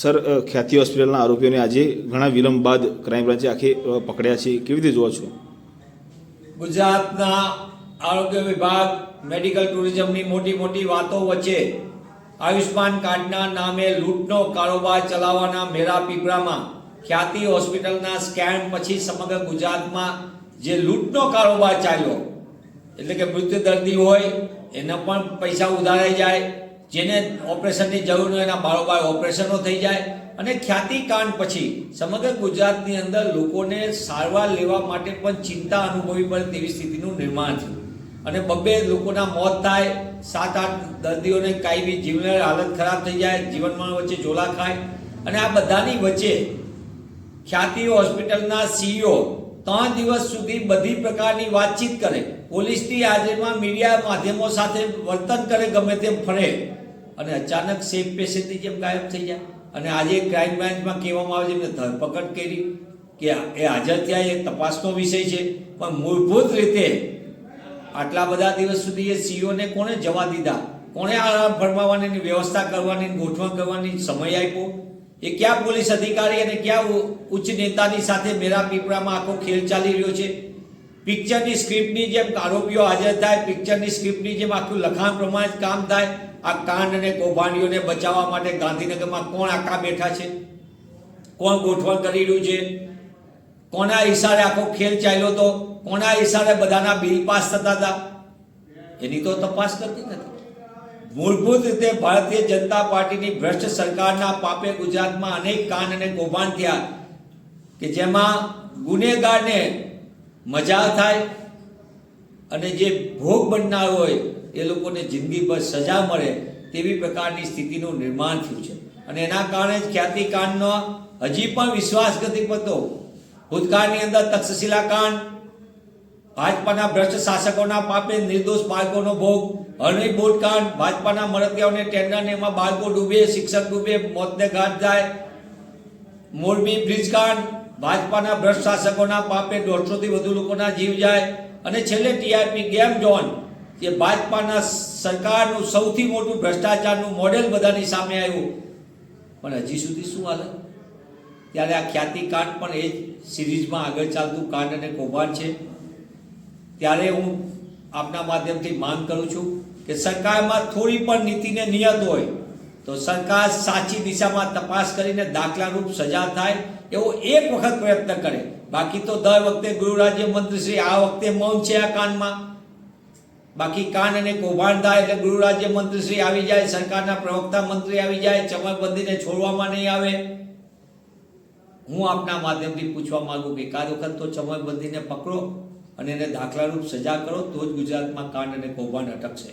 Sir ખ્યાતિ હોસ્પિટલના આરોપીઓને આજે ઘણા વિલંબ બાદ ક્રાઇમ બ્રાન્ચે આખી પકડ્યા છે. કેવી રીતે જોવો છો? ગુજરાતના આરોગ્ય વિભાગ, મેડિકલ ટુરિઝમની મોટી મોટી વાતો વચ્ચે આયુષ્માન કાર્ડના નામે લૂંટનો કારોબાર ચલાવવાના મેરા પીપળામાં ખ્યાતિ હોસ્પિટલના સ્કેમ પછી સમગ્ર ગુજરાતમાં જે લૂંટનો કારોબાર ચાલ્યો, એટલે કે મૃત્યુ દર્દી હોય, એના પણ પૈસા ઉધારાઈ જાય. જેને ઓપરેશનની જરૂર હોય એના બારોબાર ઓપરેશનો થઈ જાય અને ખ્યાતિ કાંડ પછી સમગ્ર ગુજરાતની અંદર લોકોને સારવાર લેવા માટે પણ ચિંતા અનુભવી પડે તેવી સ્થિતિનું નિર્માણ થયું. અને બબ્બે લોકોના મોત થાય, સાત આઠ દર્દીઓને કાયમી જીવન હાલત ખરાબ થઈ જાય, જીવનમાં વચ્ચે ઝોલા ખાય અને આ બધાની વચ્ચે ખ્યાતિ હોસ્પિટલના સીઈઓ ત્રણ દિવસ સુધી બધી પ્રકારની વાતચીત કરે. પોલીસની હાજરીમાં મીડિયા માધ્યમો સાથે વર્તન કરે, ગમે તેમ ફરે. અને અચાનક સેફ પેશન્ટની જેમ ગાયબ થઈ જાય. અને આજે ક્રાઇમ બ્રાન્ચમાં કહેવામાં આવે છે એમને ધરપકડ કરી, કે એ હાજર થયા, એ તપાસનો વિષય છે. પણ મૂળભૂત રીતે આટલા બધા દિવસ સુધી એ સીઓને કોણે જવા દીધા? કોણે આરામ ફરમાવવાની વ્યવસ્થા કરવાની, ગોઠવણ કરવાની સમય આપ્યો? એ ક્યાં પોલીસ અધિકારી અને ક્યાં ઉચ્ચ નેતાની સાથે મેરા પીપળામાં આખો ખેલ ચાલી રહ્યો છે? પિક્ચરની સ્ક્રિપ્ટની જેમ આરોપીઓ હાજર થાય, પિક્ચરની સ્ક્રિપ્ટની જેમ આખું લખાણ પ્રમાણે કામ થાય, આ કાંડ અને કૌભાંડીઓને બચાવવા માટે ગાંધીનગરમાં કોણ આખા બેઠા છે? કોણ ગોઠવણ કરી રહ્યું છે? કોના ઈશારે આખો ખેલ ચાલ્યો હતો કોના ઈશારે બધાના બિલ પાસ થતા હતા? એની તો તપાસ કરતી નથી. મૂળભૂત રીતે ભારતીય જનતા પાર્ટીની ભ્રષ્ટ સરકારના પાપે ગુજરાતમાં અનેક કાંડ અને કૌભાંડ થયા કે જેમાં ગુનેગારને મજા થાય અને જે ભોગ બનનાર હોય એ લોકોને જિંદગી પર સજા મળે તેવી પ્રકારની સ્થિતિનું નિર્માણ થયું છે. અને એના કારણે જ ખ્યાતિકાંડનો હજી પણ વિશ્વાસ નથી પડતો ભૂતકાળની અંદર તક્ષશિલા કાંડ ભાજપાના ભ્રષ્ટ શાસકોના પાપે નિર્દોષ બાળકોનો ભોગ હરણી બોટ કાંડ ભાજપાના મળતિયાઓને ટેન્ડરને એમાં બાળકો ડૂબે, શિક્ષક ડૂબે, મોતને ઘાટ જાય. મોરબી બ્રિજ કાંડ, ભાજપાના ભ્રષ્ટ શાસકોના પાપે દોઢસોથી વધુ લોકોના જીવ જાય. અને છેલ્લે ટીઆરપી ગેમ ઝોન જે ભાજપાના સરકારનું સૌથી મોટું ભ્રષ્ટાચારનું મોડેલ બધાની સામે આવ્યું. પણ હજી સુધી શું હાલત ત્યારે આ ખ્યાતિ કાંડ પણ એ જ સિરીઝમાં આગળ ચાલતું કાંડ અને કૌભાંડ છે. ત્યારે હું આપના માધ્યમથી માંગ કરું છું કે સરકારમાં થોડી પણ નીતિને નિયત હોય, તો સરકાર સાચી દિશામાં તપાસ કરીને દાખલારૂપ સજા થાય એવો એક વખત પ્રયત્ન કરે. બાકી તો દર વખતે ગૃહ રાજ્ય મંત્રી આ વખતે મૌન છે આ કાંડમાં બાકી કાન અને કૌભાંડ થાય એટલે ગૃહ રાજ્ય મંત્રી શ્રી આવી જાય, સરકારના પ્રવક્તા મંત્રી આવી જાય ચમકબંધીને છોડવામાં નહીં આવે. હું આપના માધ્યમથી પૂછવા માંગુ કે એકાદ વખત તો ચમકબંધીને પકડો. અને એને દાખલારૂપ સજા કરો તો જ ગુજરાતમાં કાંડ અને કૌભાંડ અટકશે.